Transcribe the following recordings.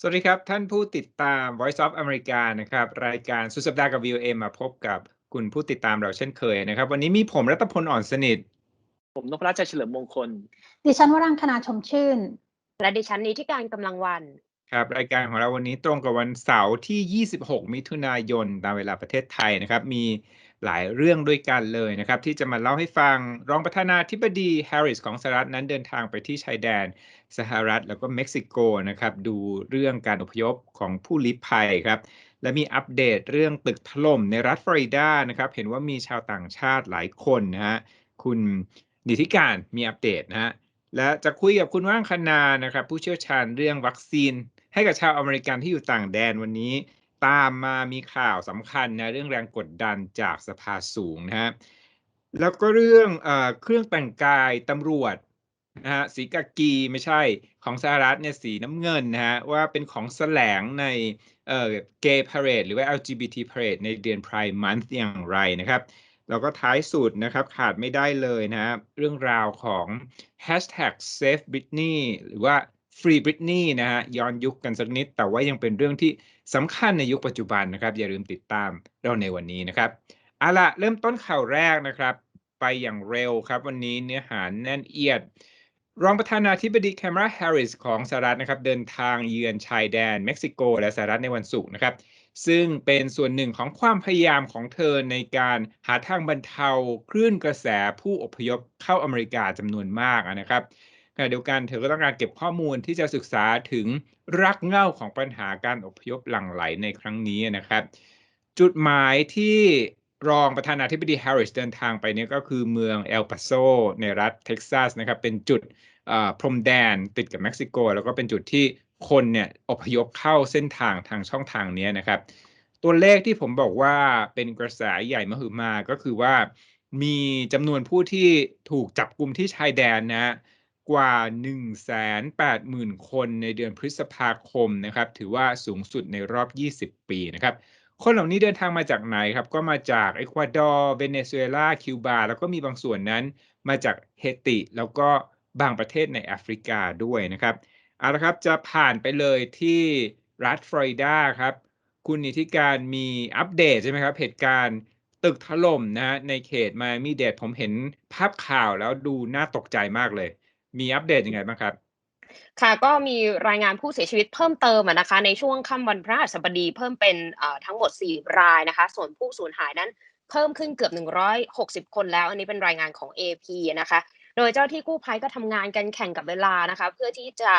สวัสดีครับ ท่านผู้ติดตาม Voice of America นะครับ รายการสุดสัปดาห์กับ VOA มาพบกับคุณผู้ติดตามเราเช่นเคยนะครับ วันนี้มีผมรัตพลอ่อนสนิท ผมนพรัชชัยเฉลิมมงคล ดิฉันวรังคณาชมชื่น และดิฉันนี้ที่การกำลังวัน ครับ รายการของเราวันนี้ตรงกับวันเสาร์ที่ 26 มิถุนายนตามเวลาประเทศไทยนะครับ มี หลายเรื่องด้วยกันเลยนะครับ ที่จะมาเล่าให้ฟังรองประธานาธิบดีแฮร์ริสของสหรัฐนั้นเดินทางไปที่ชายแดนสหรัฐแล้วก็เม็กซิโกนะครับ ดูเรื่องการอพยพของผู้ลี้ภัยครับ และมีอัปเดตเรื่องตึกถล่มในรัฐฟลอริดานะครับ เห็นว่ามีชาวต่างชาติหลายคนนะฮะคุณนิติการมีอัปเดตนะฮะและจะคุยกับคุณว่างคณานะครับ ผู้เชี่ยวชาญเรื่องวัคซีน ให้กับชาวอเมริกันที่อยู่ต่างแดนวันนี้ ตามมามีข่าวสำคัญนะเรื่องแรงกดดันจากสภาสูงนะฮะแล้วก็เรื่องเออเครื่องแต่งกายตำรวจนะฮะสีกากีไม่ใช่ของสหรัฐเนี่ยสีน้ำเงินนะฮะว่าเป็นของแสลงในเอ่อ gay parade หรือว่า LGBT parade ในเดือน Pride Month อย่างไรนะครับ แล้วก็ท้ายสุดนะครับขาดไม่ได้เลยนะครับเรื่องราวของ hashtag save Britney หรือว่า free Britney นะฮะย้อนยุคกันสักนิด แต่ว่ายังเป็นเรื่องที่สำคัญในยุคปัจจุบันนะครับ อย่าลืมติดตามเราในวันนี้นะครับเอาละเริ่มต้นข่าวแรกนะครับ ไปอย่างเร็วครับ วันนี้เนื้อหาแน่นเอียด รองประธานาธิบดีแคมราแฮร์ริสของสหรัฐนะครับ เดินทางเยือนชายแดนเม็กซิโก และสหรัฐในวันศุกร์นะครับ ซึ่งเป็นส่วนหนึ่งของความพยายามของเธอในการหาทางบรรเทาคลื่นกระแสผู้อพยพเข้าอเมริกาจำนวนมากนะครับ ขณะเดียวกันเธอก็ต้องการเก็บข้อมูลที่จะศึกษาถึงรักเหง้าของปัญหาการอพยพหลั่งไหลในครั้งนี้นะครับ จุดหมายที่รองประธานาธิบดีแฮร์ริสเดินทางไปนี่ก็คือเมืองเอลปาโซในรัฐเท็กซัสนะครับเป็นจุดพรมแดนติดกับเม็กซิโก แล้วก็เป็นจุดที่คนเนี่ยอพยพเข้าเส้นทางทางช่องทางนี้นะครับ ตัวเลขที่ผมบอกว่าเป็นกระแสใหญ่มหึมาก็คือว่ามีจำนวนผู้ที่ถูกจับกลุ่มที่ชายแดนนะ กว่า 180,000 คนในเดือนพฤษภาคมนะครับ ถือว่าสูงสุดในรอบ 20 ปีนะครับ คนเหล่านี้เดินทางมาจากไหนครับ ก็มาจากเอกวาดอร์ เวเนซุเอลา คิวบา แล้วก็มีบางส่วนนั้นมาจากเฮติ แล้วก็บางประเทศในแอฟริกาด้วยนะครับ เอาละครับ จะผ่านไปเลยที่รัฐฟลอริดาครับ คุณนิติการมีอัปเดตใช่ไหมครับ เหตุการณ์ตึกถล่มนะฮะในเขตมามีเดดผมเห็นภาพข่าวแล้วดูน่าตกใจมากเลย มีอัปเดตยังไงบ้างครับค่ะก็มีรายงานผู้เสียชีวิตเพิ่มเติมนะคะ ในช่วงค่ำวันพระหัสบดีเพิ่มเป็นทั้งหมด 4 รายนะคะ ส่วนผู้สูญหายนั้นเพิ่มขึ้นเกือบ 160 คนแล้ว อันนี้เป็นรายงานของ AP นะคะ โดยเจ้าที่กู้ภัยก็ทำงานกันแข่งกับเวลานะคะ เพื่อที่จะ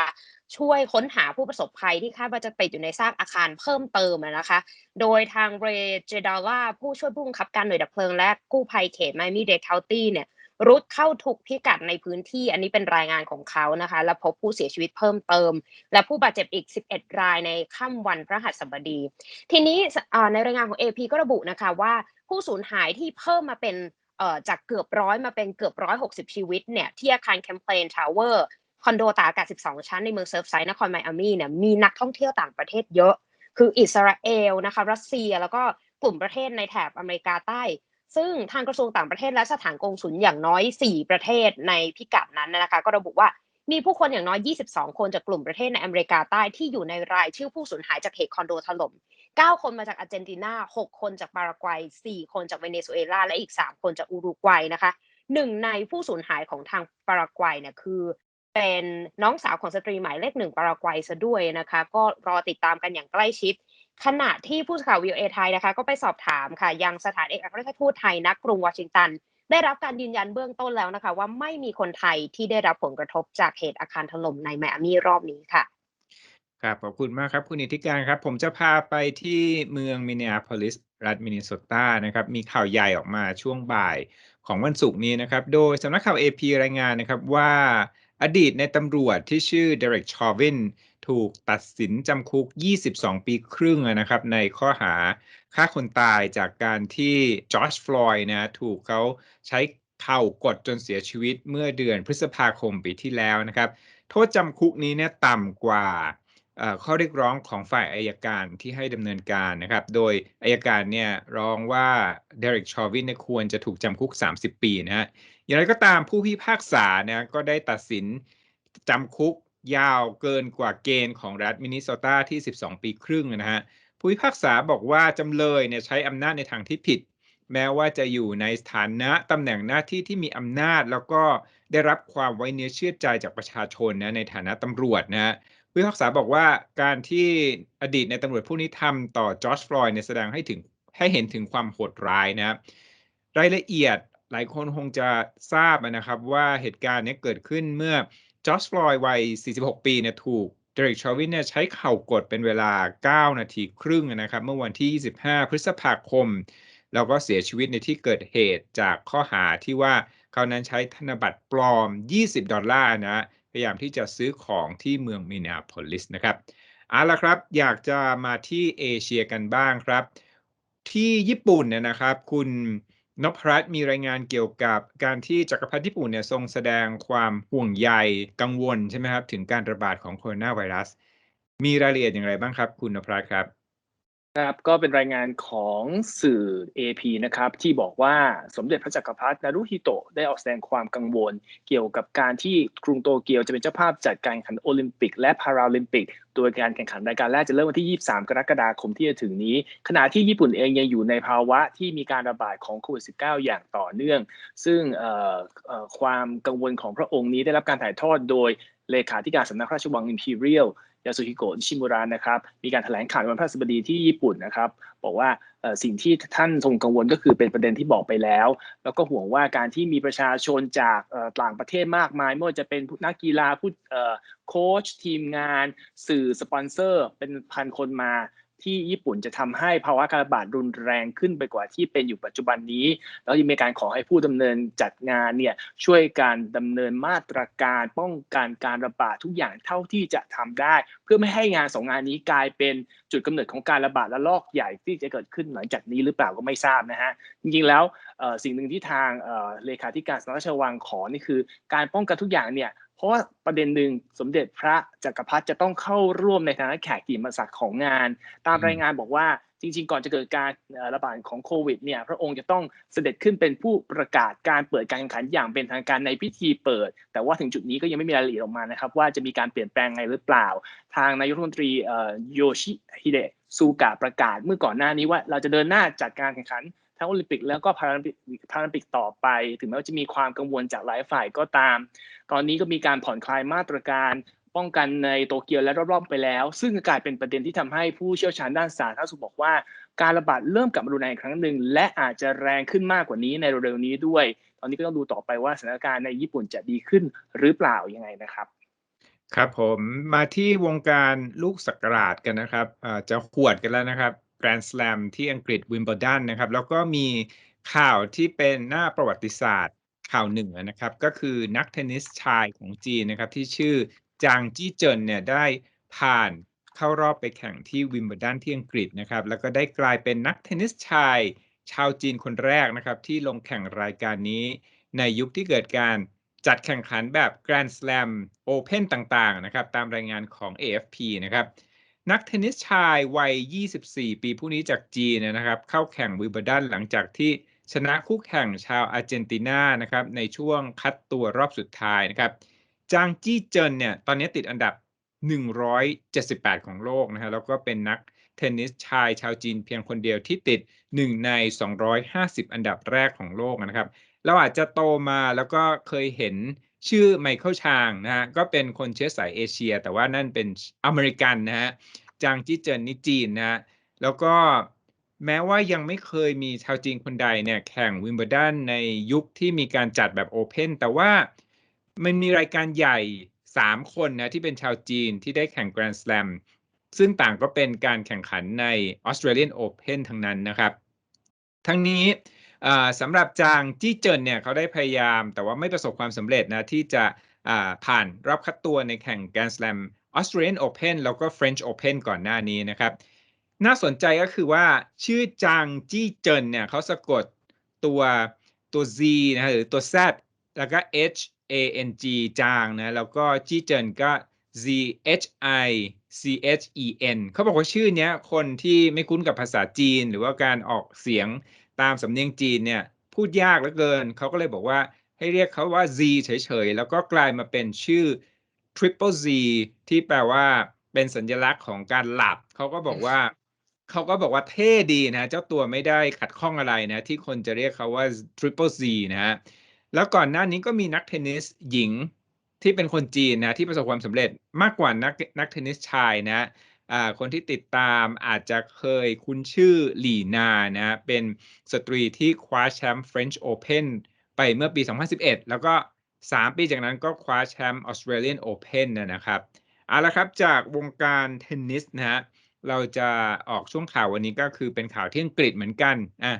ช่วยค้นหาผู้ประสบภัยที่คาดว่าจะติดอยู่ในซากอาคารเพิ่มเติมนะคะ โดยทางเรเจดาล่าผู้ช่วยผู้บังคับการหน่วยดับเพลิงและกู้ภัยเขตไมมี่เดคาวตี้เนี่ย รุดเข้าทุกพิกัดในพื้นที่ อันนี้เป็นรายงานของเขานะคะ และพบผู้เสียชีวิตเพิ่มเติม และผู้บาดเจ็บอีก 11 รายในค่ำวันพระหัสบดี ทีนี้ในรายงานของ AP ก็ระบุนะคะว่าผู้สูญหายที่เพิ่มมาเป็นจากเกือบร้อยมาเป็นเกือบร้อยหกสิบชีวิตเนี่ยที่อาคารแคมเพลนทาวเวอร์คอนโดตากอากาศ 12 ชั้นในเมืองเซิร์ฟไซด์นครไมอามีเนี่ยมีนักท่องเที่ยวต่างประเทศเยอะ คืออิสราเอลนะคะรัสเซียแล้วก็กลุ่มประเทศในแถบอเมริกาใต้ ซึ่งทางกระทรวงต่างประเทศและสถานกงสุลอย่างน้อย 4 ประเทศในพิกัดนั้นนะคะ ก็ระบุว่ามีผู้คนอย่างน้อย 22 คนจากกลุ่มประเทศในอเมริกาใต้ที่อยู่ในรายชื่อผู้สูญหายจากเหตุคอนโดถล่ม 9 คนมาจากอาร์เจนตินา 6 คนจากปารากวัย 4 คนจากเวเนซุเอลา และอีก 3 คนจากอุรุกวัยนะคะหนึ่งในผู้สูญหายของทางปารากวัยเนี่ยคือ เป็นน้องสาวของสตรีหมายเลขหนึ่งปารากวัยซะด้วยนะคะ ก็รอติดตามกันอย่างใกล้ชิด ขณะที่ผู้สื่อข่าววิวเอไทยนะคะก็ไปสอบถามค่ะ ยังสถานเอกอัครราชทูตไทยณกรุงวอชิงตัน ได้รับการยืนยันเบื้องต้นแล้วนะคะ ว่าไม่มีคนไทยที่ได้รับผลกระทบจากเหตุอาคารถล่มในไมอามี่รอบนี้ค่ะครับขอบคุณมากครับ คุณนิติการครับ ผมจะพาไปที่เมืองมินนีอาโพลิสรัฐมินนิโซตานะครับ มีข่าวใหญ่ออกมาช่วงบ่ายของวันศุกร์นี้นะครับ โดยสำนักข่าว AP รายงานนะครับว่าอดีตในตำรวจที่ชื่อเดเร็กชอวิน ถูกตัดสินจำคุก 22 ปีครึ่งนะครับ ในข้อหาฆ่าคนตายจากการที่จอร์จฟลอยด์นะถูกเขาใช้เข่ากดจนเสียชีวิตเมื่อเดือนพฤษภาคมปีที่แล้วนะครับ โทษจำคุกนี้เนี่ยต่ำกว่าข้อเรียกร้องของฝ่ายอายการที่ให้ดำเนินการนะครับ โดยอายการเนี่ยร้องว่าเดร็กชอวินเนี่ยควรจะถูกจำคุก 30 ปีนะฮะ อย่างไรก็ตามผู้พิพากษาเนะก็ได้ตัดสินจำคุก ยาวเกินกว่าเกณฑ์ของรัฐมินนิโซตาที่ 12 ปีครึ่งนะฮะผู้พิพากษาบอกว่าจำเลยเนี่ยใช้อำนาจในทางที่ผิด แม้ว่าจะอยู่ในสถานะตำแหน่งหน้าที่ที่มีอำนาจ แล้วก็ได้รับความไว้เนื้อเชื่อใจจากประชาชนนะในฐานะตำรวจนะฮะผู้พิพากษาบอกว่าการที่อดีตในตำรวจผู้นี้ทำต่อจอร์จฟลอยด์เนี่ยแสดงให้ถึงให้เห็นถึงความโหดร้ายนะรายละเอียดหลายคนคงจะทราบนะครับว่าเหตุการณ์นี้เกิดขึ้นเมื่อ จอร์จฟลอยวัย 46 ปีเนี่ยถูกเดริกชอวินเนี่ยใช้เข่ากดเป็นเวลา 9 นาทีครึ่งนะครับ เมื่อวันที่ 25 พฤษภาคม แล้วก็เสียชีวิตในที่เกิดเหตุจากข้อหาที่ว่าเขานั้นใช้ธนบัตรปลอม 20 ดอลลาร์นะพยายามที่จะซื้อของที่เมืองมินนาโพลิสนะครับเอาละครับ อยากจะมาที่เอเชียกันบ้างครับ ที่ญี่ปุ่นเนี่ยนะครับ คุณ นพรัตน์มีรายงานเกี่ยวกับการที่จักรพรรดิญี่ปุ่นเนี่ยทรงแสดงความห่วงใยกังวลใช่ไหมครับ ถึงการระบาดของโคโรนาไวรัส มีรายละเอียดอย่างไรบ้างครับ คุณนพรัตน์ครับ ครับก็เป็นรายงานของสื่อ AP นะครับที่บอกว่าสมเด็จพระจักรพรรดินารุฮิโตะได้ออกแสดงความกังวล เกี่ยวกับการที่กรุงโตเกียวจะเป็นเจ้าภาพจัดการแข่งขันโอลิมปิก และพาราลิมปิก โดยการแข่งขันรายการแรกจะเริ่มวันที่ 23 กรกฎาคมที่จะถึงนี้ ขณะที่ญี่ปุ่นเองยังอยู่ในภาวะที่มีการระบาดของโควิด -19 อย่างต่อเนื่อง ซึ่งความกังวลของพระองค์นี้ได้รับการถ่ายทอดโดยเลขาธิการสำนักพระราชวัง Imperial ยล ยาสุฮิโกะชิมุระนะครับมีการแถลงข่าวในวันพฤหัสบดีที่ญี่ปุ่นนะครับบอกว่าเอ่อสิ่งที่ท่านทรงกังวลก็คือเป็นประเด็นที่บอกไปแล้ว แล้วก็ห่วงว่าการที่มีประชาชนจากเอ่อต่างประเทศมากมายไม่ว่าจะเป็นนักกีฬาผู้เอ่อโค้ชทีมงาน สื่อสปอนเซอร์ เป็นพันคนมา ที่ญี่ปุ่นจะทำให้ภาวะการระบาดรุนแรงขึ้นไปกว่าที่เป็นอยู่ปัจจุบันนี้ แล้วยังมีการขอให้ผู้ดำเนินจัดงานเนี่ยช่วยการดำเนินมาตรการป้องกันการระบาดทุกอย่างเท่าที่จะทำได้ เพื่อไม่ให้งานสองงานนี้กลายเป็นจุดกำเนิดของการระบาดระลอกใหญ่ที่จะเกิดขึ้นหลังจากนี้หรือเปล่าก็ไม่ทราบนะฮะจริงๆแล้วสิ่งหนึ่งที่ทางเลขาธิการสำนักพระราชวังขอนี่คือ การป้องกันทุกอย่างเนี่ย เพราะว่าประเด็นหนึ่งสมเด็จพระจักรพรรดิจะต้องเข้าร่วมในฐานะแขกกิติมศักดิ์ของงาน ตามรายงานบอกว่าจริง ๆ ก่อนจะเกิดการระบาดของโควิดเนี่ยพระองค์จะต้องเสด็จขึ้นเป็นผู้ประกาศการเปิดการแข่งขันอย่างเป็นทางการในพิธีเปิด แต่ว่าถึงจุดนี้ก็ยังไม่มีรายละเอียดออกมานะครับ ว่าจะมีการเปลี่ยนแปลงไงหรือเปล่า ทางนายกรัฐมนตรีโยชิฮิเดะซูกะประกาศเมื่อก่อนหน้านี้ว่าเราจะเดินหน้าจัดการแข่งขัน ทั้งโอลิมปิกแล้วก็พาราลิมปิกพาราลิมปิกต่อไป ถึงแม้ว่าจะมีความกังวลจากหลายฝ่ายก็ตาม ตอนนี้ก็มีการผ่อนคลายมาตรการป้องกันในโตเกียวและรอบๆไปแล้ว ซึ่งกลายเป็นประเด็นที่ทำให้ผู้เชี่ยวชาญด้านสาธารณสุขบอกว่า การระบาดเริ่มกลับมารุนแรงอีกครั้งหนึ่งและอาจจะแรงขึ้นมากกว่านี้ในเร็วๆนี้ด้วย ตอนนี้ก็ต้องดูต่อไปว่าสถานการณ์ในญี่ปุ่นจะดีขึ้นหรือเปล่ายังไงนะครับครับผมมาที่วงการลูกสักราชกันนะครับจะขวดกันแล้วนะครับ Grand Slam ที่อังกฤษวิมเบิลดันนะครับ แล้วก็มีข่าวที่เป็นหน้าประวัติศาสตร์ข่าวหนึ่งนะครับ ก็คือนักเทนนิสชายของจีนนะครับ ที่ชื่อจางจี้เจินเนี่ยได้ผ่านเข้ารอบไปแข่งที่วิมเบิลดันที่อังกฤษนะครับ แล้วก็ได้กลายเป็นนักเทนนิสชายชาวจีนคนแรกนะครับ ที่ลงแข่งรายการนี้ ในยุคที่เกิดการจัดแข่งขันแบบ Grand Slam Open ต่างๆนะครับ ตามรายงานของ AFP นะครับ นักเทนนิสชายวัย 24 ปีผู้นี้จากจีนนะครับ เข้าแข่งวิมเบิลดันหลังจากที่ชนะคู่แข่งชาวอาร์เจนตินานะครับในช่วงคัดตัวรอบสุดท้ายนะครับจางจี้เจินเนี่ยตอนนี้ติดอันดับ 178 ของโลกนะฮะแล้วก็เป็นนักเทนนิสชายชาวจีนเพียงคนเดียวที่ติด 1 ใน 250 อันดับแรกของโลกนะครับ เราอาจจะโตมาแล้วก็เคยเห็นชื่อไมเคิลชางนะฮะก็เป็นคนเชื้อสายเอเชีย แต่ว่านั่นเป็นอเมริกันนะฮะ จางจี้เจินนี่จีนนะฮะแล้วก็แม้ว่ายังไม่เคยมีชาวจีนคนใดเนี่ยแข่งวิมเบิลดันในยุคที่มีการจัดแบบโอเพนแต่ว่ามันมีรายการใหญ่ 3 คนนะที่เป็นชาวจีนที่ได้แข่ง Grand Slam ซึ่งต่างก็เป็นการแข่งขันใน Australian Open ทั้งนั้นนะครับ ทั้งนี้สำหรับจางจี้เจินเนี่ยเขาได้พยายามแต่ว่าไม่ประสบความสำเร็จนะที่จะผ่านรอบคัดตัวในแข่ง Grand Slam Australian Open แล้วก็ French Open ก่อนหน้านี้นะครับ น่าสนใจก็คือว่าชื่อจางจี้เจินเนี่ยเขาสะกดตัวตัว Z นะฮะหรือตัว Z แล้วก็ H A N G จางนะแล้วก็จี้เจินก็ Z H I C H E N เขาบอกว่าชื่อเนี้ยคนที่ไม่คุ้นกับภาษาจีน หรือว่าการออกเสียงตามสำเนียงจีนเนี่ยพูดยากเหลือเกิน เขาก็เลยบอกว่าให้เรียกเขาว่า Z เฉยๆ แล้วก็กลายมาเป็นชื่อ triple Z ที่แปลว่าเป็นสัญลักษณ์ของการหลับ เขาก็บอกว่าเขาก็บอกว่าเท่ดีนะ เจ้าตัวไม่ได้ขัดข้องอะไรนะ ที่คนจะเรียกเขาว่า triple Z นะฮะแล้วก่อนหน้านี้ก็มีนักเทนนิสหญิงที่เป็นคนจีนนะ ที่ประสบความสำเร็จมากกว่านักนักเทนนิสชายนะอ่าคนที่ติดตามอาจจะเคยคุ้นชื่อหลี่นานะเป็นสตรีที่คว้าแชมป์ French Open ไปเมื่อปี 2011 แล้วก็ 3 ปีจากนั้นก็คว้าแชมป์ Australian Open นนะครับเอาละครับจากวงการเทนนิสนะฮะเราจะออกช่วงข่าววันนี้ก็คือเป็นข่าวที่อังกฤษเหมือนกันอะ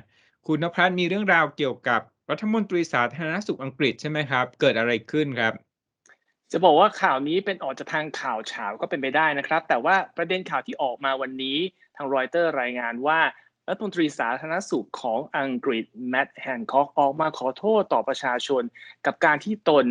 คุณนภัสมีเรื่องราวเกี่ยวกับรัฐมนตรีสาธารณสุขอังกฤษใช่ไหมครับ เกิดอะไรขึ้นครับ จะบอกว่าข่าวนี้เป็นออกจากทางข่าวเฉาก็เป็นไปได้นะครับ แต่ว่าประเด็นข่าวที่ออกมาวันนี้ทางรอยเตอร์รายงานว่า รัฐมนตรีสาธารณสุขของอังกฤษแมตต์แฮนคอกออกมาขอโทษต่อประชาชน กับการที่ตน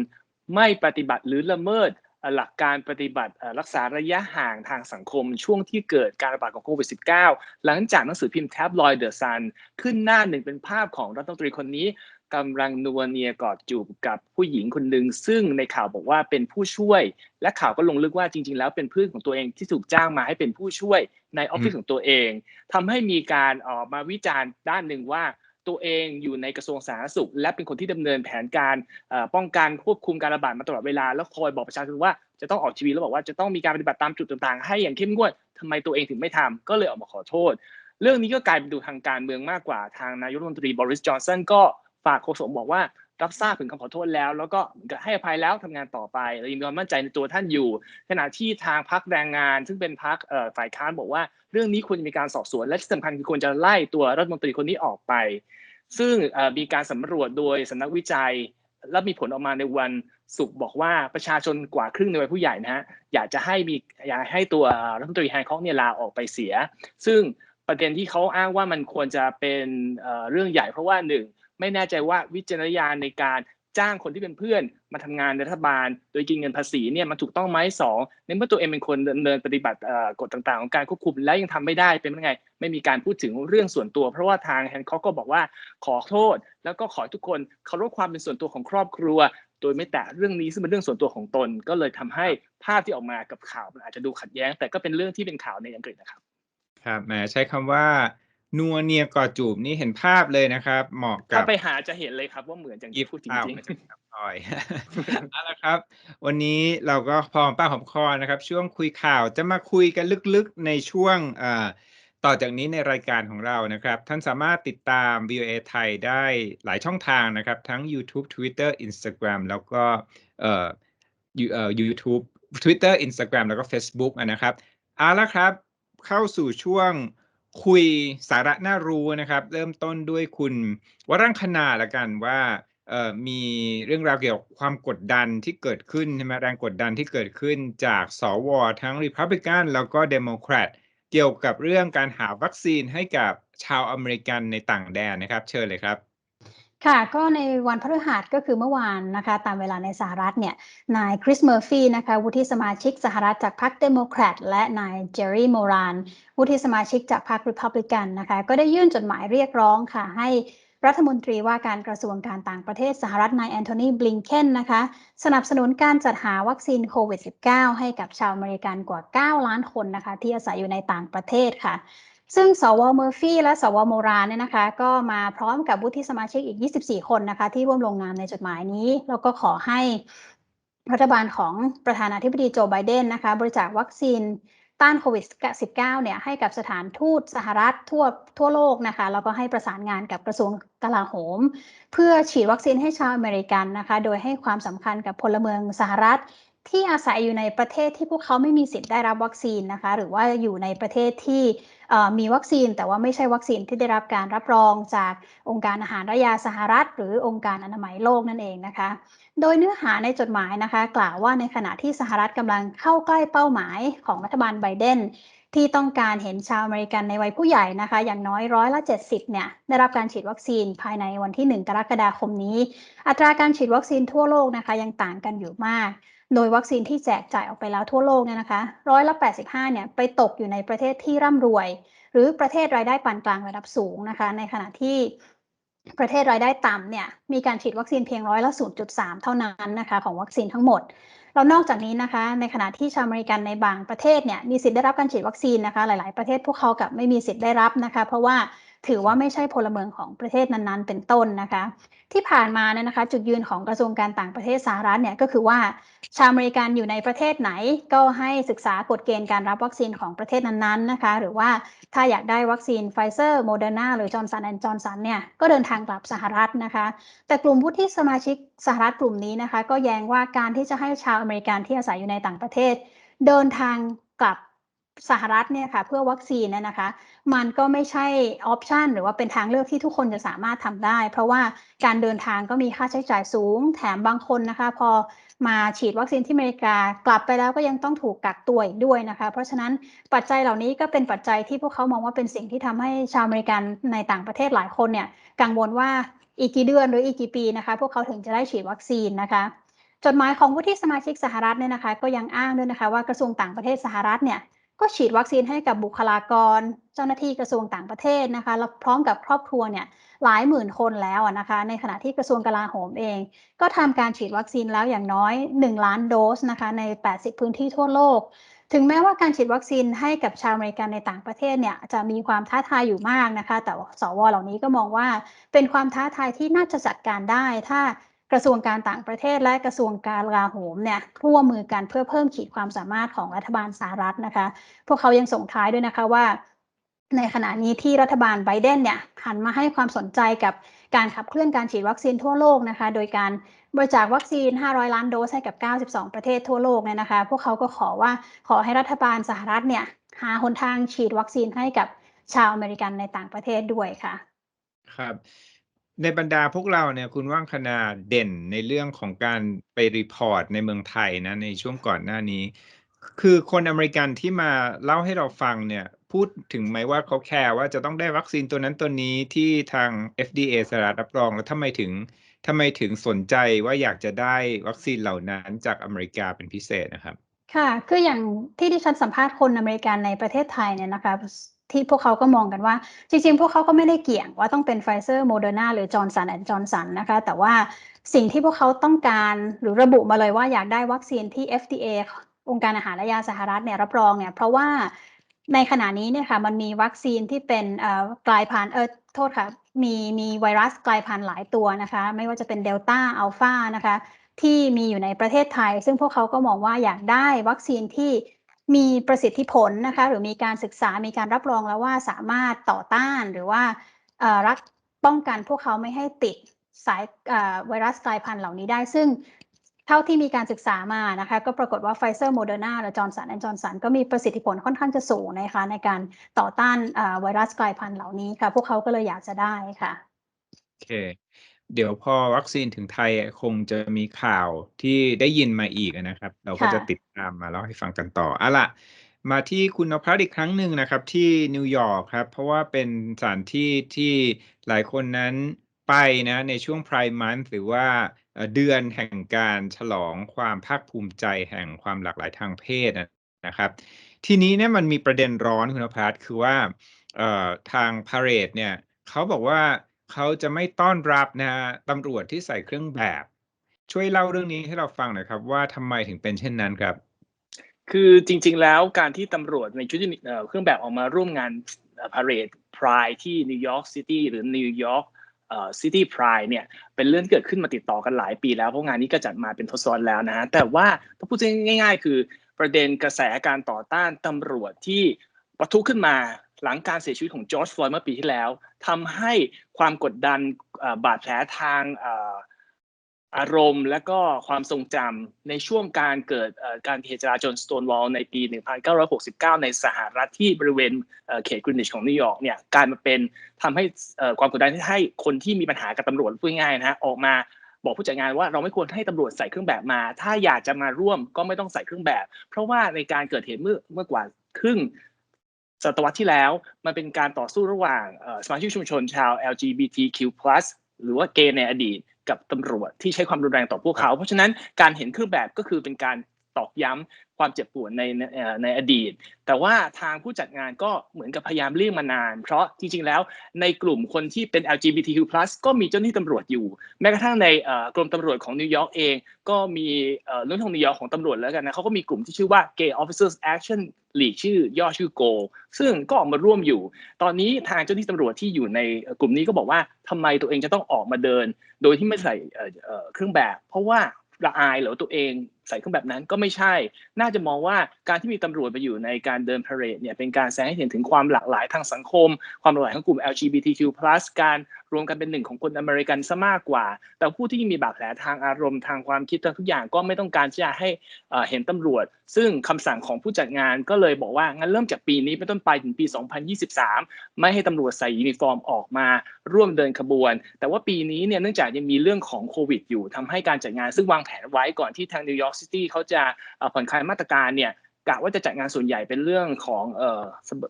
ไม่ปฏิบัติหรือละเมิดหลักการปฏิบัติรักษาระยะห่างทางสังคมช่วงที่เกิดการระบาดของโควิด -19 หลังจากหนังสือพิมพ์แท็บลอยเดอะซันขึ้นหน้าหนึ่งเป็นภาพของรัฐมนตรีคนนี้ กำลังนัวเนียกอดจูบกับผู้หญิงคนหนึ่งซึ่งในข่าวบอกว่าเป็นผู้ช่วย และข่าวก็ลงลึกว่าจริง ๆ แล้วเป็นเพื่อนของตัวเองที่ถูกจ้างมาให้เป็นผู้ช่วยในออฟฟิศของตัวเองทำให้มีการออกมาวิจารณ์ด้านหนึ่งว่าตัวเองอยู่ในกระทรวงสาธารณสุข และเป็นคนที่ดำเนินแผนการป้องกันควบคุมการระบาดมาตลอดเวลาแล้วคอยบอกประชาชนว่าจะต้องออกทีวีแล้วบอกว่าจะต้องมีการปฏิบัติตามจุดต่างๆ ให้อย่างเข้มงวดทำไมตัวเองถึงไม่ทำก็เลยออกมาขอโทษ เรื่องนี้ก็กลายเป็นดูทางการเมืองมากกว่าทางนายกรัฐมนตรีบริสจอนสันก็ ฝากโฆษกบอกว่ารับทราบถึงคำขอโทษแล้ว แล้วก็ให้อภัยแล้วทำงานต่อไปและยังมีความมั่นใจในตัวท่านอยู่ ขณะที่ทางพักแรงงาน ซึ่งเป็นพักฝ่ายค้านบอกว่า เรื่องนี้ควรจะมีการสอบสวน และที่สำคัญคือควรจะไล่ตัวรัฐมนตรีคนนี้ออกไป ซึ่งมีการสำรวจโดยสำนักวิจัย และมีผลออกมาในวันศุกร์บอกว่าประชาชนกว่าครึ่งในวัยผู้ใหญ่นะฮะอยากจะให้มีอยากให้ตัวรัฐมนตรีแฮนคอกเนี่ยลาออกไปเสีย ซึ่งประเด็นที่เขาอ้างว่ามันควรจะเป็นเรื่องใหญ่เพราะว่าหนึ่ง ไม่แน่ใจว่าวิจารณญาณในการจ้างคนที่เป็นเพื่อนมาทำงานในรัฐบาล โดยกินเงินภาษีเนี่ยมันถูกต้องไหมสองในเมื่อตัวเองเป็นคนดำเนินปฏิบัติกฎต่างๆ ของการควบคุมและยังทำไม่ได้เป็นยังไง ไม่มีการพูดถึงเรื่องส่วนตัว เพราะว่าทางแฮนคอกก็บอกว่าขอโทษ แล้วก็ขอทุกคนเคารพความเป็นส่วนตัวของครอบครัว โดยไม่แตะเรื่องนี้ซึ่งเป็นเรื่องส่วนตัวของตน ก็เลยทำให้ภาพที่ออกมากับข่าวมันอาจจะดูขัดแย้ง แต่ก็เป็นเรื่องที่เป็นข่าวในอังกฤษนะครับครับแหมใช้คำว่า นัวเนียกอดจูบนี่เห็นภาพเลยนะครับ เหมาะกับถ้าไปหาจะเห็นเลยครับว่าเหมือนอย่างที่พูดจริงๆอ่อยเอาละครับ วันนี้เราก็พอป้าหอมคอนะครับ ช่วงคุยข่าวจะมาคุยกันลึกๆในช่วงต่อจากนี้ในรายการของเรานะครับ ท่านสามารถติดตาม VOA ไทยได้หลายช่องทางนะครับ ทั้ง YouTube Twitter Instagram แล้วก็เอ่อเอ่อ YouTube Twitter Instagram แล้วก็ Facebook นะครับเอาละครับ เข้าสู่ช่วง คุยสาระน่ารู้นะครับ เริ่มต้นด้วยคุณวรังคณาละกันว่ามีเรื่องราวเกี่ยวกับความกดดันที่เกิดขึ้นใช่ไหมแรงกดดันที่เกิดขึ้นจากสวทั้งริพับลิกันแล้วก็เดโมแครตเกี่ยวกับเรื่องการหาวัคซีนให้กับชาวอเมริกันในต่างแดนนะครับ เชิญเลยครับ ค่ะ ก็ในวันพฤหัสก็คือเมื่อวานนะคะ ตามเวลาในสหรัฐเนี่ย นายคริสเมอร์ฟีนะคะ วุฒิสมาชิกสหรัฐจากพรรคเดโมแครตและนายเจอร์รี่โมราน วุฒิสมาชิกจากพรรคริพับลิกันนะคะ ก็ได้ยื่นจดหมายเรียกร้องค่ะ ให้รัฐมนตรีว่าการกระทรวงการต่างประเทศสหรัฐนายแอนโทนีบลิงเคนนะคะ สนับสนุนการจัดหาวัคซีนโควิด -19 ให้กับชาวอเมริกันกว่า 9 ล้านคนนะคะ ที่อาศัยอยู่ในต่างประเทศค่ะ ซึ่งสวเมอร์ฟี่และสวโมรานเนี่ยนะคะ ก็มาพร้อมกับวุฒิสมาชิกอีก 24 คนนะคะ ที่ร่วมลงนามในจดหมายนี้ แล้วก็ขอให้รัฐบาลของประธานาธิบดีโจไบเดนนะคะ บริจาควัคซีนต้านโควิด -19 เนี่ยให้กับสถานทูตสหรัฐทั่วทั่วโลกนะคะ แล้วก็ให้ประสานงานกับกระทรวงกลาโหม เพื่อฉีดวัคซีนให้ชาวอเมริกันนะคะ โดยให้ความสำคัญกับพลเมืองสหรัฐ ที่อาศัยอยู่ในประเทศที่พวกเขาไม่มีสิทธิ์ได้รับวัคซีนนะคะ หรือว่าอยู่ในประเทศที่มีวัคซีน แต่ว่าไม่ใช่วัคซีนที่ได้รับการรับรองจากองค์การอาหารและยาสหรัฐ หรือองค์การอนามัยโลกนั่นเองนะคะ โดยเนื้อหาในจดหมายนะคะ กล่าวว่าในขณะที่สหรัฐกำลังเข้าใกล้เป้าหมายของรัฐบาลไบเดนที่ต้องการเห็นชาวอเมริกันในวัยผู้ใหญ่นะคะ อย่างน้อยร้อยละ 70 เนี่ย ได้รับการฉีดวัคซีนภายในวันที่ 1 กรกฎาคมนี้ อัตราการฉีดวัคซีนทั่วโลกนะคะ ยังต่างกันอยู่มาก โดยวัคซีนที่แจกจ่ายออกไปแล้วทั่วโลกเนี่ยนะคะร้อยละ 85 เนี่ยไปตกอยู่ในประเทศที่ร่ำรวย หรือประเทศรายได้ปานกลางระดับสูงนะคะ ในขณะที่ประเทศรายได้ต่ำเนี่ยมีการฉีดวัคซีนเพียงร้อยละ 0.3 เท่านั้นนะคะของวัคซีนทั้งหมด แล้วนอกจากนี้นะคะ ในขณะที่ชาวอเมริกันในบางประเทศเนี่ยมีสิทธิ์ได้รับการฉีดวัคซีนนะคะ หลาย ๆ ประเทศพวกเขากับไม่มีสิทธิ์ได้รับนะคะ เพราะว่า ถือว่าไม่ใช่พลเมืองของประเทศนั้นๆ เป็นต้นนะคะ ที่ผ่านมาเนี่ยนะคะ จุดยืนของกระทรวงการต่างประเทศสหรัฐเนี่ยก็คือว่าชาวอเมริกันอยู่ในประเทศไหนก็ให้ศึกษากฎเกณฑ์การรับวัคซีนของประเทศนั้นๆนะคะ หรือว่าถ้าอยากได้วัคซีนไฟเซอร์โมเดอร์นาหรือจอร์นสันแอนด์จอร์นสันเนี่ยก็เดินทางกลับสหรัฐนะคะ แต่กลุ่มผู้ที่สมาชิกสหรัฐกลุ่มนี้นะคะ ก็แย้งว่าการที่จะให้ชาวอเมริกันที่อาศัยอยู่ในต่างประเทศ เดินทางกลับสหรัฐเนี่ยค่ะเพื่อวัคซีนเนี่ยนะคะ มันก็ไม่ใช่ออปชันหรือว่าเป็นทางเลือกที่ทุกคนจะสามารถทำได้ เพราะว่าการเดินทางก็มีค่าใช้จ่ายสูง แถมบางคนนะคะ พอมาฉีดวัคซีนที่อเมริกากลับไปแล้วก็ยังต้องถูกกักตัวอีกด้วยนะคะ เพราะฉะนั้นปัจจัยเหล่านี้ก็เป็นปัจจัยที่พวกเขามองว่าเป็นสิ่งที่ทำให้ชาวอเมริกันในต่างประเทศหลายคนเนี่ยกังวลว่าอีกกี่เดือนหรืออีกกี่ปีนะคะ พวกเขาถึงจะได้ฉีดวัคซีนนะคะจดหมายของผู้ที่สมาชิกสหรัฐเนี่ยนะคะ ก็ยังอ้างด้วยนะคะว่ากระทรวงต่างประเทศสหรัฐเนี่ย ก็ฉีดวัคซีนให้กับบุคลากร เจ้าหน้าที่กระทรวงต่างประเทศนะคะแล้วพร้อมกับครอบครัวเนี่ยหลายหมื่นคนแล้วอะนะคะ ในขณะที่กระทรวงกลาโหมเอง ก็ทำการฉีดวัคซีนแล้วอย่างน้อย 1 ล้านโดสนะคะใน 80 พื้นที่ทั่วโลก ถึงแม้ว่าการฉีดวัคซีนให้กับชาวอเมริกันในต่างประเทศเนี่ยจะมีความท้าทายอยู่มากนะคะ แต่สวเหล่านี้ก็มองว่าเป็นความท้าทายที่น่าจะจัดการได้ถ้า กระทรวงการต่างประเทศและกระทรวงการกลาโหมเนี่ยร่วมมือกันเพื่อเพิ่มขีดความสามารถของรัฐบาลสหรัฐนะคะ พวกเขายังส่งท้ายด้วยนะคะว่า ในขณะนี้ที่รัฐบาลไบเดนเนี่ยหันมาให้ความสนใจกับการขับเคลื่อนการฉีดวัคซีนทั่วโลกนะคะ โดยการบริจาควัคซีน 500 ล้านโดสให้กับ 92 ประเทศทั่วโลกเนี่ยนะคะ พวกเขาก็ขอว่าขอให้รัฐบาลสหรัฐเนี่ยหาหนทางฉีดวัคซีนให้กับชาวอเมริกันในต่างประเทศด้วยค่ะ ครับ ในบรรดาพวกเราเนี่ยคุณว่างคณาเด่นในเรื่องของการไปรีพอร์ตในเมืองไทยนะในช่วงก่อนหน้านี้ คือคนอเมริกันที่มาเล่าให้เราฟังเนี่ยพูดถึงไหมว่าเขาแคร์ว่าจะต้องได้วัคซีนตัวนั้นตัวนี้ที่ทาง FDA สหรัฐรับรองแล้วทำไมถึงทำไมถึงสนใจว่าอยากจะได้วัคซีนเหล่านั้นจากอเมริกาเป็นพิเศษนะครับ ค่ะ คืออย่างที่ดิฉันสัมภาษณ์คนอเมริกันในประเทศไทยเนี่ยนะคะ ที่พวกเขาก็มองกันว่า จริงๆ พวกเขาก็ไม่ได้เกี่ยงว่าต้องเป็นไฟเซอร์โมเดอร์นาหรือจอร์นสันแอนด์จอร์นสันนะคะ แต่ว่าสิ่งที่พวกเขาต้องการหรือระบุมาเลยว่าอยากได้วัคซีนที่ FDA องค์การอาหารและยาสหรัฐเนี่ยรับรองเนี่ยเพราะว่าในขณะนี้เนี่ยค่ะมันมีวัคซีนที่เป็นเอ่อกลายพันธุ์เออโทษค่ะมีมีไวรัสกลายพันธุ์หลายตัวนะคะ ไม่ว่าจะเป็นเดลต้าอัลฟานะคะ ที่มีอยู่ในประเทศไทย ซึ่งพวกเขาก็มองว่าอยากได้วัคซีนที่ มีประสิทธิผลนะคะหรือมีการศึกษามีการรับรองแล้วว่าสามารถต่อต้านหรือว่ารักป้องกันพวกเขาไม่ให้ติดสายไวรัสกลายพันธุ์เหล่านี้ได้ ซึ่งเท่าที่มีการศึกษามานะคะก็ปรากฏว่าไฟเซอร์โมเดอร์นาหรือจอร์นสันแอนด์จอร์นสันก็มีประสิทธิผลค่อนข้างจะสูงนะคะในการต่อต้านไวรัสกลายพันธุ์เหล่านี้ค่ะ พวกเขาก็เลยอยากจะได้ค่ะโอเค เดี๋ยวพอวัคซีนถึงไทยคงจะมีข่าวที่ได้ยินมาอีกนะครับ เราก็ค่ะ จะติดตามมาเล่าให้ฟังกันต่ออะล่ะ มาที่คุณนภัสอีกครั้งหนึ่งนะครับ ที่นิวยอร์กครับ เพราะว่าเป็นสถานที่ที่หลายคนนั้นไปนะในช่วง Pride Month หรือว่าเอ่อเดือนแห่งการฉลองความภาคภูมิใจแห่งความหลากหลายทางเพศนะนะครับ ทีนี้เนี่ยมันมีประเด็นร้อนคุณนภัสคือว่าเอ่อทางพาเหรดเนี่ยเขาบอกว่า เขาจะไม่ต้อนรับนะฮะตำรวจที่ใส่เครื่องแบบ ช่วยเล่าเรื่องนี้ให้เราฟังหน่อยครับ ว่าทำไมถึงเป็นเช่นนั้นครับ คือจริง ๆ แล้วการที่ตำรวจในชุดเครื่องแบบออกมาร่วมงานพาเรดพรายที่นิวยอร์กซิตี้หรือนิวยอร์กซิตี้พรายเนี่ยเป็นเรื่องเกิดขึ้นมาติดต่อกันหลายปีแล้วเพราะงานนี้ก็จัดมาเป็นทศวรรษแล้วนะฮะแต่ว่าถ้าพูดง่าย ๆ คือประเด็นกระแสการต่อต้านตำรวจที่ปะทุขึ้นมา หลังการเสียชีวิตของจอร์จฟลอยด์เมื่อปีที่แล้วทำให้ความกดดันบาดแผลทางอารมณ์ และก็ความทรงจำในช่วงการเกิดการเหตุจราจรสโตนวอลในปี 1969 ในสหรัฐที่บริเวณเขตกรีนิชของนิวยอร์กเนี่ยกลายมาเป็นทำให้ความกดดันที่ให้คนที่มีปัญหากับตำรวจพูดง่ายๆนะฮะออกมาบอกผู้จัดงานว่าเราไม่ควรให้ตำรวจใส่เครื่องแบบมา ถ้าอยากจะมาร่วมก็ไม่ต้องใส่เครื่องแบบ เพราะว่าในการเกิดเหตุเมื่อเมื่อกว่าครึ่ง ศตวรรษที่แล้ว มันเป็นการต่อสู้ระหว่างสมาชิกชุมชนชาว LGBTQ+ หรือว่าเกย์ในอดีตกับตำรวจที่ใช้ความรุนแรงต่อพวกเขา เพราะฉะนั้นการเห็นเครื่องแบบก็คือเป็นการ ตอกย้ำความเจ็บปวดในในอดีต แต่ว่าทางผู้จัดงานก็เหมือนกับพยายามเลี่ยงมานาน เพราะจริง ๆ แล้วในกลุ่มคนที่เป็น LGBTQ+ ก็มีเจ้าหน้าที่ตำรวจอยู่ แม้กระทั่งในเอ่อกรมตำรวจของนิวยอร์กเอง ก็มีเรื่องของนิวยอร์กของตำรวจแล้วกันนะเขาก็มีกลุ่มที่ชื่อว่า Gay Officers Action League ชื่อย่อชื่อ GO ซึ่งก็ออกมาร่วมอยู่ ตอนนี้ทางเจ้าหน้าที่ตำรวจที่อยู่ในกลุ่มนี้ก็บอกว่าทำไมตัวเองจะต้องออกมาเดิน โดยที่ไม่ใส่เอ่อเอ่อเครื่องแบบ เพราะว่าละอายเหรอตัวเอง ใส่เครื่องแบบนั้นก็ไม่ใช่ น่าจะมองว่าการที่มีตำรวจไปอยู่ในการเดินพาเรดเนี่ยเป็นการแสดงให้เห็นถึงความหลากหลายทางสังคม ความหลากหลายของกลุ่ม LGBTQ+ การรวมกันเป็นหนึ่งของคนอเมริกันซะมากกว่า แต่ผู้ที่มีบาดแผลทางอารมณ์ทางความคิดทางทุกอย่างก็ไม่ต้องการที่จะให้เห็นตำรวจ ซึ่งคำสั่งของผู้จัดงานก็เลยบอกว่างั้นเริ่มจากปีนี้เป็นต้นไปถึงปี 2023 ไม่ให้ตำรวจใส่ยูนิฟอร์มออกมาร่วมเดินขบวน แต่ว่าปีนี้เนี่ยเนื่องจากยังมีเรื่องของโควิดอยู่ทำให้การจัดงานซึ่งวางแผนไว้ก่อนที่ทางนิวยอร์กซิตี้เขาจะผ่อนคลายมาตรการเนี่ยกะว่าจะจัดงานส่วนใหญ่เป็นเรื่องของเอ่อ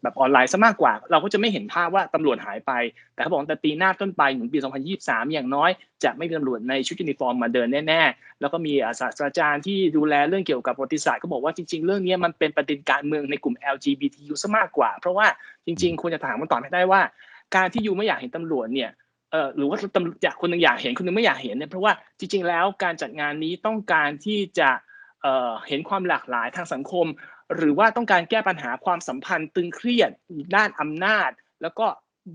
แบบออนไลน์ซะมากกว่า เราก็จะไม่เห็นภาพว่าตำรวจหายไป แต่เขาบอกแต่ปีหน้าต้นไปถึงปี 2023 อย่างน้อย จะไม่มีตำรวจในชุดยูนิฟอร์มมาเดินแน่ๆ แล้วก็มีศาสตราจารย์ที่ดูแลเรื่องเกี่ยวกับประวัติศาสตร์ก็บอกว่าจริง ๆ เรื่องนี้มันเป็นประเด็นการเมืองในกลุ่ม LGBTQ ซะมากกว่า เพราะว่าจริง ๆควรจะถามมันตอบให้ได้ว่า การที่ยูไม่อยากเห็นตำรวจเนี่ย เอ่อหรือว่าตำอยากคนหนึ่งอยากเห็นคนหนึงไม่อยากเห็นเนี่ยเพราะว่าจริง ๆ แล้วการจัดงานนี้ต้องการที่จะเอ่อเห็นความหลากหลายทางสังคม หรือว่าต้องการแก้ปัญหาความสัมพันธ์ตึงเครียดด้านอำนาจ แล้วก็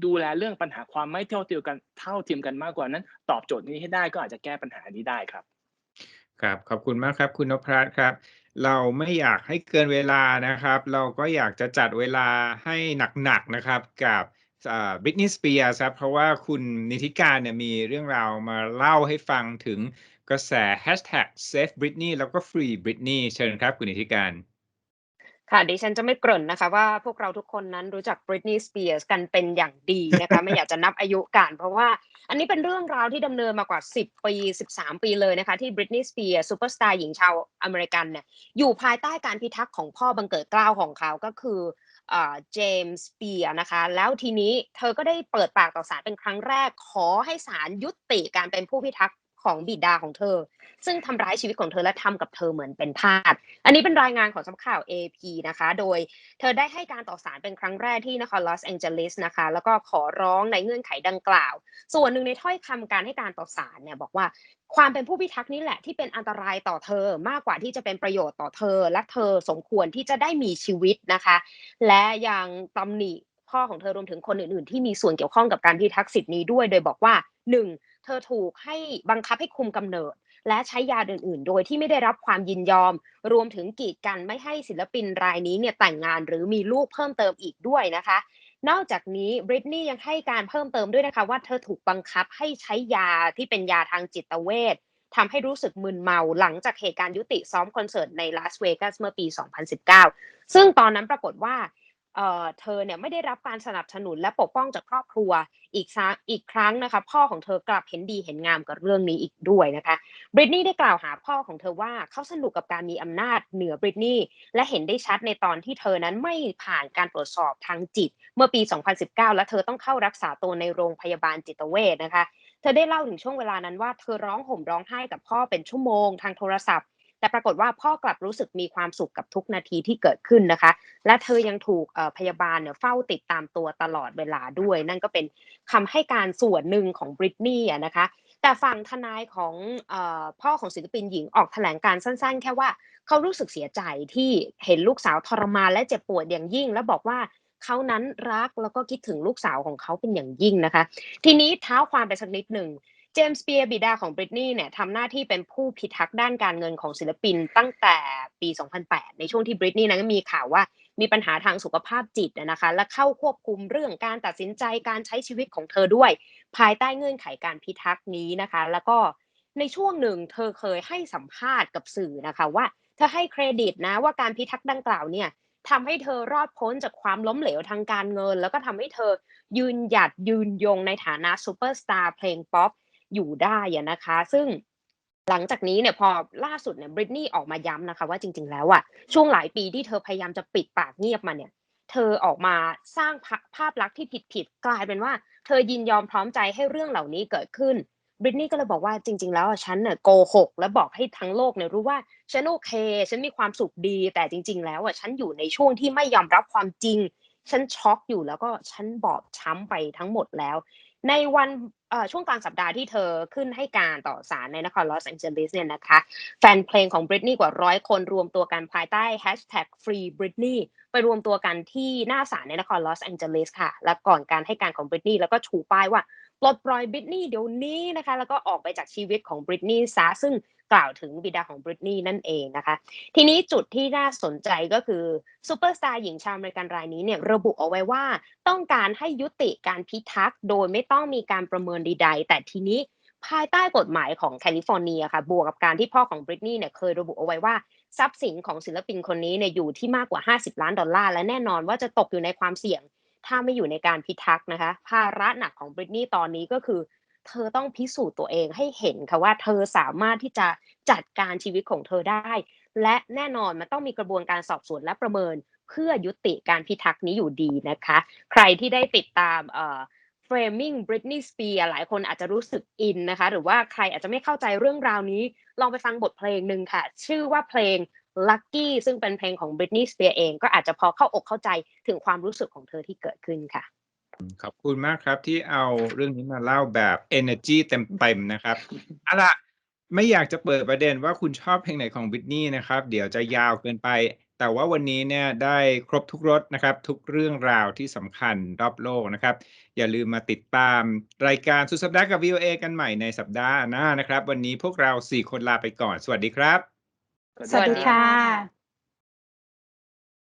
ดูแลเรื่องปัญหาความไม่เท่าเทียมกันเท่าเทียมกันมากกว่านั้น ตอบโจทย์นี้ให้ได้ก็อาจจะแก้ปัญหานี้ได้ครับครับขอบคุณมากครับ คุณนพรัตน์ครับ เราไม่อยากให้เกินเวลานะครับ เราก็อยากจะจัดเวลาให้หนักๆนะครับกับ บริทนีย์สเปียร์ครับเพราะว่าคุณนิติการเนี่ยมีเรื่องราวมาเล่าให้ฟังถึงกระแส hashtag save Britney แล้วก็ free Britney เชิญครับคุณนิติการค่ะดิฉันจะไม่เกริ่นนะคะว่าพวกเราทุกคนนั้นรู้จัก Britney Spears กันเป็นอย่างดีนะคะ ไม่อยากจะนับอายุกันเพราะว่าอันนี้เป็นเรื่องราวที่ดำเนินมากว่า 10 ปี 13 ปีเลยนะคะ ที่ Britney Spears ซูเปอร์สตาร์หญิงชาวอเมริกันเนี่ยอยู่ภายใต้การพิทักษ์ของพ่อบังเกิดเกล้าวของเขาก็คือ เจมส์เปียนะคะ แล้วทีนี้เธอก็ได้เปิดปากต่อศาลเป็นครั้งแรก ขอให้ศาลยุติการเป็นผู้พิทักษ์ ของบิดาของเธอ ซึ่งทำร้ายชีวิตของเธอและทำกับเธอเหมือนเป็นทาสอันนี้เป็นรายงานของสำนักข่าว AP นะคะ โดยเธอได้ให้การต่อศาลเป็นครั้งแรกที่นครลอสแองเจลิสนะคะ แล้วก็ขอร้องในเงื่อนไขดังกล่าว ส่วนหนึ่งในถ้อยคำการให้การต่อศาลเนี่ยบอกว่าความเป็นผู้พิทักษ์นี่แหละที่เป็นอันตรายต่อเธอมากกว่าที่จะเป็นประโยชน์ต่อเธอ และเธอสมควรที่จะได้มีชีวิตนะคะ และยังตำหนิพ่อของเธอรวมถึงคนอื่น ๆ ที่มีส่วนเกี่ยวข้องกับการพิทักษ์สิทธินี้ด้วย โดยบอกว่าหนึ่ง เธอถูกให้บังคับให้คุมกำเนิด และใช้ยาอื่นๆ โดยที่ไม่ได้รับความยินยอม รวมถึงกีดกันไม่ให้ศิลปินรายนี้เนี่ยแต่งงานหรือมีลูกเพิ่มเติมอีกด้วยนะคะ นอกจากนี้บริตนี่ยังให้การเพิ่มเติมด้วยนะคะ ว่าเธอถูกบังคับให้ใช้ยาที่เป็นยาทางจิตเวชทำให้รู้สึกมึนเมาหลังจากเหตุการณ์ยุติซ้อมคอนเสิร์ตในลาสเวกัสเมื่อปี 2019 ซึ่งตอนนั้นปรากฏว่า เอ่อเธอเนี่ยไม่ได้รับการสนับสนุนและปกป้องจากครอบครัวอีกครั้งอีกครั้งนะคะ พ่อของเธอกลับเห็นดีเห็นงามกับเรื่องนี้อีกด้วยนะคะบริตนี่ได้กล่าวหาพ่อของเธอว่าเขาสนุกกับการมีอำนาจเหนือบริตนี่และเห็นได้ชัดในตอนที่เธอนั้นไม่ผ่านการตรวจสอบทางจิต เมื่อปี 2019 และเธอต้องเข้ารักษาตัวในโรงพยาบาลจิตเวชนะคะเธอได้เล่าถึงช่วงเวลานั้นว่าเธอร้องห่มร้องไห้กับพ่อเป็นชั่วโมงทางโทรศัพท์ แต่ปรากฏว่าพ่อกลับรู้สึกมีความสุขกับทุกนาทีที่เกิดขึ้นนะคะ และเธอยังถูกพยาบาลเนี่ยเฝ้าติดตามตัวตลอดเวลาด้วย นั่นก็เป็นคำให้การส่วนหนึ่งของบริตนี่นะคะแต่ฝั่งทนายของพ่อของศิลปินหญิงออกแถลงการสั้นๆ แค่ว่าเขารู้สึกเสียใจที่เห็นลูกสาวทรมานและเจ็บปวดอย่างยิ่ง และบอกว่าเขานั้นรักแล้วก็คิดถึงลูกสาวของเขาเป็นอย่างยิ่งนะคะ ทีนี้เท้าความไปสักนิดหนึ่ง จมส์เปียร์บิดาของบริตนี่เนี่ยทำหน้าที่เป็นผู้พิทักษ์ด้านการเงินของศิลปินตั้งแต่ปี 2008 ในช่วงที่บริตนี่นั้นมีข่าวว่ามีปัญหาทางสุขภาพจิตนะคะ และเข้าควบคุมเรื่องการตัดสินใจการใช้ชีวิตของเธอด้วย ภายใต้เงื่อนไขการพิทักษ์นี้นะคะ แล้วก็ในช่วงหนึ่งเธอเคยให้สัมภาษณ์กับสื่อนะคะว่าเธอให้เครดิตนะว่าการพิทักษ์ดังกล่าวเนี่ยทำให้เธอรอดพ้นจากความล้มเหลวทางการเงิน แล้วก็ทำให้เธอยืนหยัดยืนยงในฐานะซูเปอร์สตาร์เพลงป๊อป อยู่ได้อะนะคะ ซึ่งหลังจากนี้เนี่ยพอล่าสุดเนี่ยบริตนี่ออกมาย้ำนะคะว่าจริง ๆ แล้วอะช่วงหลายปีที่เธอพยายามจะปิดปากเงียบมาเนี่ย เธอออกมาสร้างภาพลักษณ์ที่ผิดๆกลายเป็นว่า เธอยินยอมพร้อมใจให้เรื่องเหล่านี้เกิดขึ้นบริตนี่ก็เลยบอกว่าจริง ๆ แล้วอะฉันเนี่ยโกหก และบอกให้ทั้งโลกเนี่ยรู้ว่าฉันโอเค ฉันมีความสุขดี แต่จริง ๆ แล้วอะฉันอยู่ในช่วงที่ไม่ยอมรับความจริง ฉันช็อกอยู่แล้วก็ฉันบอบช้ำไปทั้งหมดแล้ว ในวันช่วงกลางสัปดาห์ที่เธอขึ้นให้การต่อศาลในนครลอสแองเจลิสเนี่ยนะคะ แฟนเพลงของบริตนี่กว่าร้อยคนรวมตัวกันภายใต้แฮชแท็ก free Britney ไปรวมตัวกันที่หน้าศาลในนครลอสแองเจลิสค่ะ และก่อนการให้การของบริตนี่แล้วก็ชูป้ายว่าปลดปล่อยบริตนี่เดี๋ยวนี้นะคะ แล้วก็ออกไปจากชีวิตของบริตนี่ซะซึ่ง กล่าวถึงบิดาของบริตนี่นั่นเองนะคะ ทีนี้จุดที่น่าสนใจก็คือซูเปอร์สตาร์หญิงชาวอเมริกันรายนี้เนี่ยระบุเอาไว้ว่าต้องการให้ยุติการพิทักษ์โดยไม่ต้องมีการประเมินใดๆ แต่ทีนี้ภายใต้กฎหมายของแคลิฟอร์เนียค่ะ บวกกับการที่พ่อของบริตนี่เนี่ยเคยระบุเอาไว้ว่าทรัพย์สินของศิลปินคนนี้เนี่ยอยู่ที่มากกว่า 50 ล้านดอลลาร์และแน่นอนว่าจะตกอยู่ในความเสี่ยง ถ้าไม่อยู่ในการพิทักษ์นะคะ ภาระหนักของบริตนี่ตอนนี้ก็คือ เธอต้องพิสูจน์ตัวเองให้เห็นค่ะว่าเธอสามารถที่จะจัดการชีวิตของเธอได้ และแน่นอนมันต้องมีกระบวนการสอบสวนและประเมิน เพื่อยุติการพิทักษ์นี้อยู่ดีนะคะ ใครที่ได้ติดตามเอ่อ framing Britney Spears หลายคนอาจจะรู้สึกอินนะคะ หรือว่าใครอาจจะไม่เข้าใจเรื่องราวนี้ ลองไปฟังบทเพลงหนึ่งค่ะ ชื่อว่าเพลง Lucky ซึ่งเป็นเพลงของ Britney Spears เอง ก็อาจจะพอเข้าอกเข้าใจถึงความรู้สึกของเธอที่เกิดขึ้นค่ะ ขอบคุณมากครับที่เอาเรื่องนี้มาเล่าแบบ energy เต็มๆนะครับเอาล่ะไม่อยากจะเปิดประเด็นว่าคุณชอบเพลงไหนของบิทนี่นะครับ เดี๋ยวจะยาวเกินไป แต่ว่าวันนี้เนี่ยได้ครบทุกรสนะครับ ทุกเรื่องราวที่สำคัญรอบโลกนะครับ อย่าลืมมาติดตามรายการสุดสัปดาห์กับ VOA กันใหม่ในสัปดาห์หน้านะครับ วันนี้พวกเราสี่คนลาไปก่อน สวัสดีครับ สวัสดีค่ะ